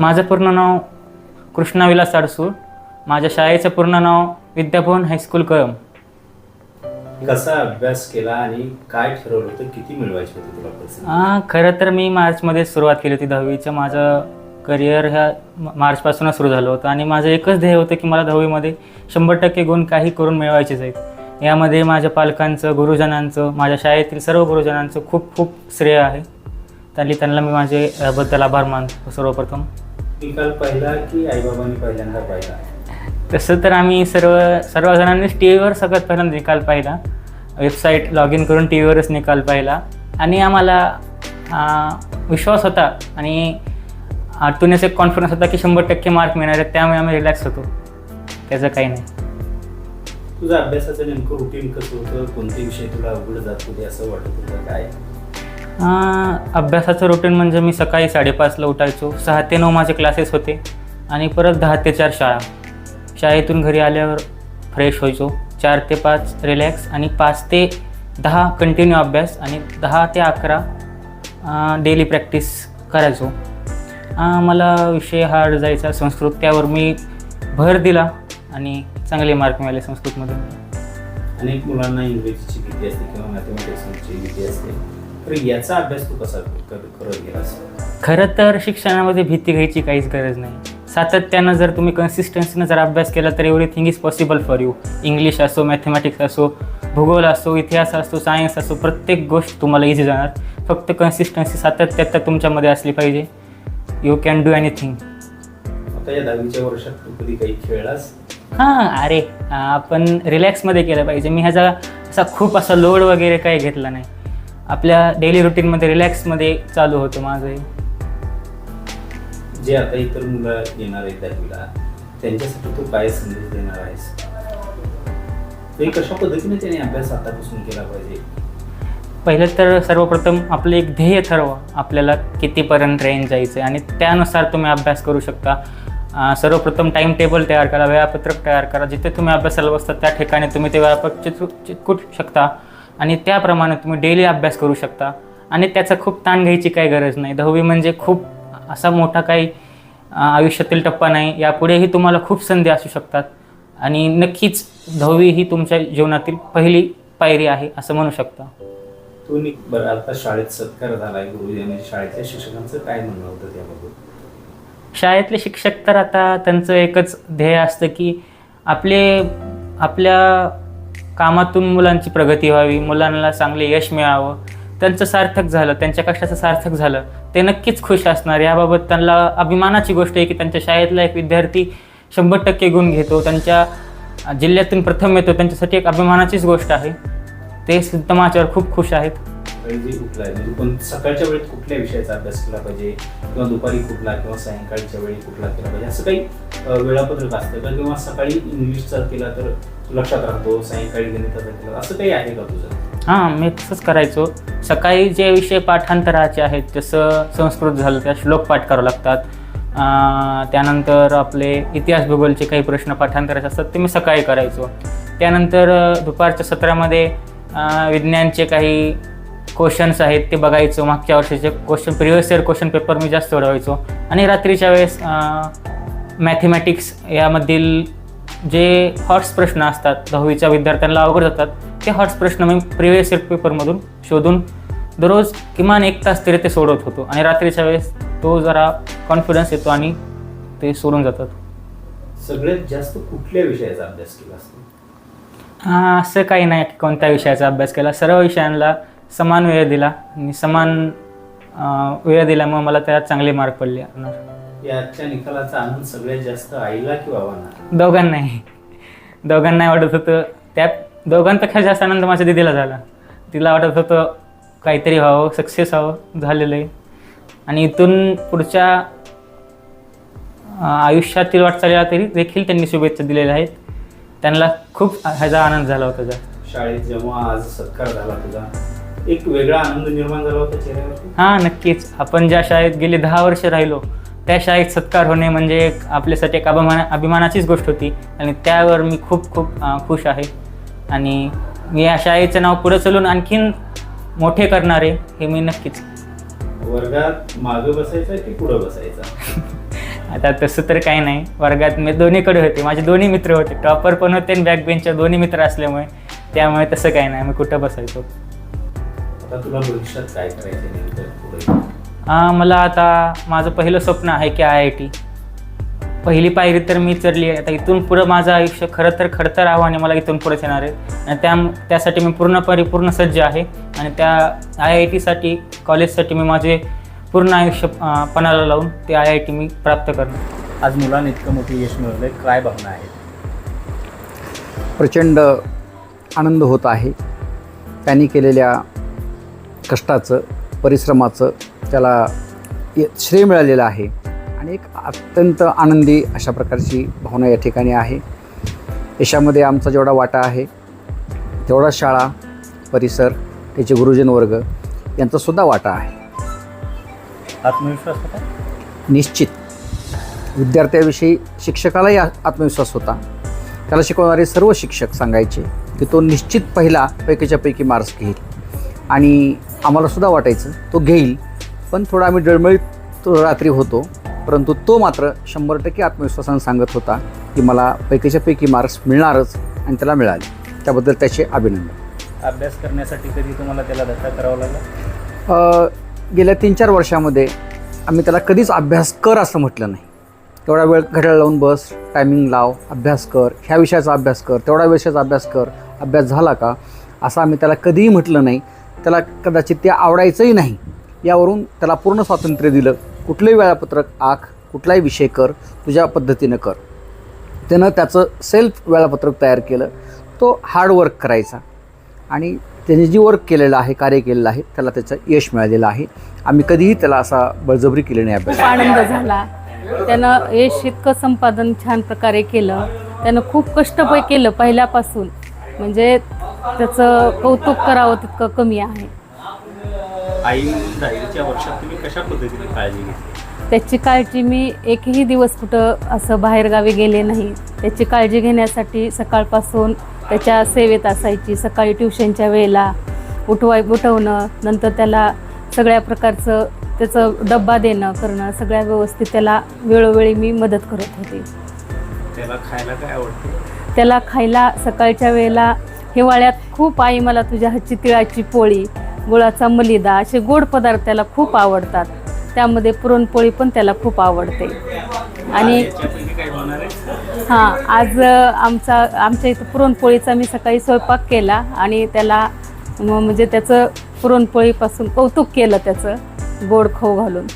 माझं पूर्ण नाव कृष्णा विलास अडसूळ माझ्या शाळेचं पूर्ण नाव विद्याभवन हायस्कूल कळम कसा अभ्यास केला आणि काय ठरवलं होतं? किती मिळवायचे होते तुला खरं तर मी मार्चमध्ये सुरुवात केली होती दहावीचं माझं करिअर ह्या म- मार्चपासूनच सुरू झालं होतं आणि माझं एकच ध्येय होतं की मला दहावीमध्ये शंभर टक्के गुण काही करून मिळवायचेच आहेत. यामध्ये माझ्या पालकांचं गुरुजनांचं माझ्या शाळेतील सर्व गुरुजनांचं खूप खूप श्रेय आहे. त्यांनी त्यांना मी माझे याबद्दल आभार मानतो सर्वप्रथम. निकाल पाहिला की आईबाबांनी पहिल्यांदा पाहिला? तसं तर आम्ही सर्व सर्वजणांनीच टी व्हीवर सगळ्यात पहिल्यांदा निकाल पाहिला. वेबसाईट लॉग इन करून टी व्हीवरच निकाल पाहिला. आणि आम्हाला विश्वास होता आणि आतूनच एक कॉन्फिडन्स होता की शंभर टक्के मार्क मिळणार आहेत त्यामुळे आम्ही रिलॅक्स होतो. त्याचं काही नाही. तुझं अभ्यासाचं नेमकं रुटीन कसं होतं? कोणते विषय तुला अवघड जात होते असं वाटत होतं? काय? अभ्यासाचं रुटीन म्हणजे मी सकाळी साडेपाचला उठायचो सहा ते नऊ माझे क्लासेस होते आणि परत दहा ते चार शाळा. शाळेतून घरी आल्यावर फ्रेश व्हायचो. चार ते पाच रिलॅक्स आणि पाच ते दहा कंटिन्यू अभ्यास आणि दहा ते अकरा डेली प्रॅक्टिस करायचो. मला विषय हार्ड जायचा. संस्कृत त्यावर मी भर दिला आणि चांगले मार्क मिळाले संस्कृतमधून. अनेक मुलांना इंग्रजीची भीती असते किंवा मॅथमॅटिक्सची भीती असते. तर याचा अभ्यास तू कसा कर- करत गेलास? खरं तर शिक्षणामध्ये भीती घ्यायची काहीच गरज नाही. सातत्यानं जर तुम्ही कन्सिस्टन्सीनं जर अभ्यास केला तर everything is possible for you English असो मॅथमॅटिक्स असो भूगोल असो इतिहास असो सायन्स असो प्रत्येक गोष्ट तुम्हाला इझी जाणार. फक्त कन्सिस्टन्सी सातत्यात तुमच्यामध्ये असली पाहिजे. यू कॅन डू एनिथिंग आता या दहावीच्या वर्षात तू कधी काही खेळलास? हां अरे आपण रिलॅक्समध्ये केलं पाहिजे. मी ह्याचा असा खूप असा लोड वगैरे काही घेतला नाही. आपल्या डेली रुटीनमध्ये रिलॅक्समध्ये चालू होतं माझं हे. जे आता इतर मुलं येणार आहेत दहावीला त्यांच्यासाठी तू काय संदेश देणार आहेस? ते कशा पद्धतीने त्याने अभ्यास आतापासून केला पाहिजे. पहिलं तर सर्वप्रथम आपलं एक ध्येय ठरवा आपल्याला कितीपर्यंत रेंज जायचं आहे आणि त्यानुसार तुम्ही अभ्यास करू शकता. अं, सर्वप्रथम टाईम टेबल तयार करा वेळापत्रक तयार करा. जिथे तुम्ही अभ्यासाला बसता त्या ठिकाणी तुम्ही ते वेळापत्रक चित्र चिटकू शकता. आणि त्याप्रमाणे तुम्ही डेली अभ्यास करू शकता. आणि त्याचा खूप ताण घ्यायची काही गरज नाही. दहावी म्हणजे खूप असा मोठा काही आयुष्यातील टप्पा नाही. यापुढेही तुम्हाला खूप संधी असू शकतात. आणि नक्कीच दहावी ही तुमच्या जीवनातील पहिली पायरी आहे असं म्हणू शकता. तू नि- बरं आता शाळेत सत्कार झालाय गुरुजी आणि शाळेतल्या शिक्षकांचं काय म्हणणं होतं त्याबद्दल शाळेतले शिक्षक तर आता त्यांचं एकच ध्येय असतं की आपले आपल्या कामातून मुलांची प्रगती व्हावी मुलांना चांगले यश मिळावं. त्यांचं सार्थक झालं त्यांच्या कष्टाचं सार्थक झालं. ते नक्कीच खुश असणार. याबाबत त्यांना अभिमानाची गोष्ट आहे की त्यांच्या शाळेतला एक विद्यार्थी शंभर टक्के गुण घेतो. त्यांच्या जिल्ह्यातून प्रथम येतो. त्यांच्यासाठी एक अभिमानाचीच गोष्ट आहे. ते सुद्धा माझ्यावर खूप खुश आहेत. म्हणजे पण सकाळच्या वेळेत कुठल्या विषयाचा अभ्यास केला पाहिजे? किंवा दुपारी कुठला किंवा सायंकाळच्या वेळी कुठला केला पाहिजे? असं काही वेळापत्रक असतं का? किंवा सकाळी इंग्लिशचा केला तर लक्षात राहतो सायंकाळी गणिताचा केला. असं काही आहे का तुझं? हां मी तसंच करायचो. सकाळी जे विषय पाठांतराचे आहेत जसं संस्कृत झालं त्या श्लोक पाठ करावं लागतात. त्यानंतर आपले इतिहास भूगोलचे काही प्रश्न पाठांतराचे असतात ते मी सकाळी करायचो. त्यानंतर दुपारच्या सत्रामध्ये विज्ञानचे काही क्वेश्चन्स आहेत ते बघायचो. मागच्या वर्षीचे question previous year question paper मी जास्त सोडवायचो आणि रात्रीच्या वेळेस मॅथमॅटिक्स यामधील जे हॉट्स प्रश्न असतात दहावीच्या विद्यार्थ्यांना अवघड जातात ते हॉट्स प्रश्न मी प्रिव्हियस इयर पेपरमधून शोधून दररोज किमान एक तास तरी ते सोडवत होतो. आणि रात्रीच्या वेळेस तो जरा कॉन्फिडन्स येतो आणि ते सोडून जातात. सगळ्यात जास्त कुठल्या विषयाचा अभ्यास केला असतो? हा, असं काही नाही की कोणत्या विषयाचा अभ्यास केला. सर्व विषयांना समान वेळ दिला. आणि समान वेळ दिल्यामुळे मला त्यात चांगले मार्क पडले. याच्या निकालाचा आनंद सगळ्यात जास्त आईला की बाबांना? दोघांनाही. दोघांनाही वाटत होतं त्यात दोघांपेक्षा जास्त आनंद माझ्या दिदीला झाला. तिला वाटत होतं काहीतरी व्हावं सक्सेस व्हावं झालेलं आहे. आणि इथून पुढच्या अं, आयुष्यातील वाटचालीला तरी देखील त्यांनी शुभेच्छा दिलेल्या आहेत. त्यांना खूप ह्याचा आनंद झाला होता जास्त शाळेत जेव्हा आज सत्कार झाला तुझा एक वेगळा आनंद निर्माण झाला होता चेहऱ्यावरती? हां नक्कीच. आपण ज्या शाळेत गेले दहा वर्ष राहिलो त्या शाळेत सत्कार होणे म्हणजे एक आपल्यासाठी एक अभिमान अभिमानाचीच गोष्ट होती. आणि त्यावर मी खूप खूप खुश आहे. आणि मी या शाळेचं नाव पुढे चलून आणखीन मोठे करणारे हे मी नक्कीच. वर्गात मागं बसायचा की पुढं बसायचा? आता तसं तर काही नाही. वर्गात मी दोन्हीकडे होते. माझे दोन्ही मित्र होते. टॉपर पण होते आणि बॅक बेंचर दोन्ही मित्र असल्यामुळे त्यामुळे तसं काही नाही. मी कुठं बसायचो? आता तुला भविष्यात काय करायचं मला आता माझं पहिलं स्वप्न आहे की आय आय टी. पहिली पायरी तर मी चढली आहे. आता इथून पुढं माझं आयुष्य खरं तर खडतर आव्हाने मला इथून पुढेच येणार आहे. आणि त्या त्यासाठी मी पूर्ण परिपूर्ण सज्ज आहे. आणि त्या आय आय टीसाठी कॉलेजसाठी मी माझे पूर्ण आयुष्य पणाला लावून ते आय आय टी मी प्राप्त करणार. आज मुलांनी इतकं मोठं यश मिळवलंय काय भावना आहेत? प्रचंड आनंद होत आहे. त्यांनी केलेल्या कष्टाचं परिश्रमाचं त्याला ये- श्रेय मिळालेलं आहे. आणि एक अत्यंत आनंदी अशा प्रकारची भावना या ठिकाणी आहे. यशामध्ये आमचा जेवढा वाटा आहे तेवढा शाळा परिसर त्याचे गुरुजन वर्ग यांचासुद्धा वाटा आहे. आत्मविश्वास होता? निश्चित. विद्यार्थ्याविषयी शिक्षकालाही आत्मविश्वास होता. त्याला शिकवणारे सर्व शिक्षक सांगायचे की तो निश्चित पहिला पैकीच्या पैकी मार्क्स घेईल. आणि आम्हाला सुद्धा वाटायचं तो घेईल. पण थोडा आम्ही डळमळीत तो रात्री होतो परंतु तो मात्र शंभर टक्के आत्मविश्वासानं सांगत होता की मला पैकीच्या पैकी मार्क्स मिळणारच आणि त्याला मिळाले. त्याबद्दल त्याचे अभिनंदन. अभ्यास करण्यासाठी कधी तुम्हाला त्याला धक्का करावा लागला? गेल्या तीन चार वर्षामध्ये आम्ही त्याला कधीच अभ्यास कर असं म्हटलं नाही. तेवढा वेळ घड्याळ लावून बस टायमिंग लाव अभ्यास कर ह्या विषयाचा अभ्यास कर तेवढा विषयाचा अभ्यास कर अभ्यास झाला का? असं आम्ही त्याला कधीही म्हटलं नाही. त्याला कदाचित ते आवडायचंही नाही. यावरून त्याला पूर्ण स्वातंत्र्य दिलं. कुठलंही वेळापत्रक आख कुठलाही विषय कर तुझ्या पद्धतीनं कर. त्यानं त्याचं सेल्फ वेळापत्रक तयार केलं. तो हार्ड वर्क करायचा. आणि त्याने जी वर्क केलेलं आहे कार्य केलेलं आहे त्याला त्याचं यश मिळालेलं आहे. आम्ही कधीही त्याला असा बळजबरी केली नाही खूप आनंद झाला. त्यानं यश इतकं संपादन छान प्रकारे केलं. त्यानं खूप कष्ट केलं पहिल्यापासून. म्हणजे त्याचं कौतुक करावं तितकं कमी आहे. आई वर्षात तुम्ही कशा पद्धतीने काळजी घेतली? त्याची काळजी मी एकही दिवस कुठं असं बाहेरगावी गेले नाही. त्याची काळजी घेण्यासाठी सकाळपासून त्याच्या सेवेत असायची सकाळी ट्युशनच्या वेळेला उठवाय उठवणं नंतर त्याला सगळ्या प्रकारचं त्याचं डब्बा देणं करणं सगळ्या व्यवस्थित त्याला वेळोवेळी मी मदत करत होते. त्याला खायला काय आवडते? त्याला खायला सकाळच्या वेळेला हिवाळ्यात खूप आई मला तुझ्या हातची तिळाची पोळी गुळाचा मलिदा असे गोड पदार्थ त्याला खूप आवडतात. त्यामध्ये पुरणपोळी पण त्याला खूप आवडते. आणि हां आज आमचा आमच्या इथं पुरणपोळीचा मी सकाळी स्वयंपाक केला आणि त्याला म्हणजे त्याचं पुरणपोळीपासून कौतुक केलं त्याचं गोड खाऊ घालून.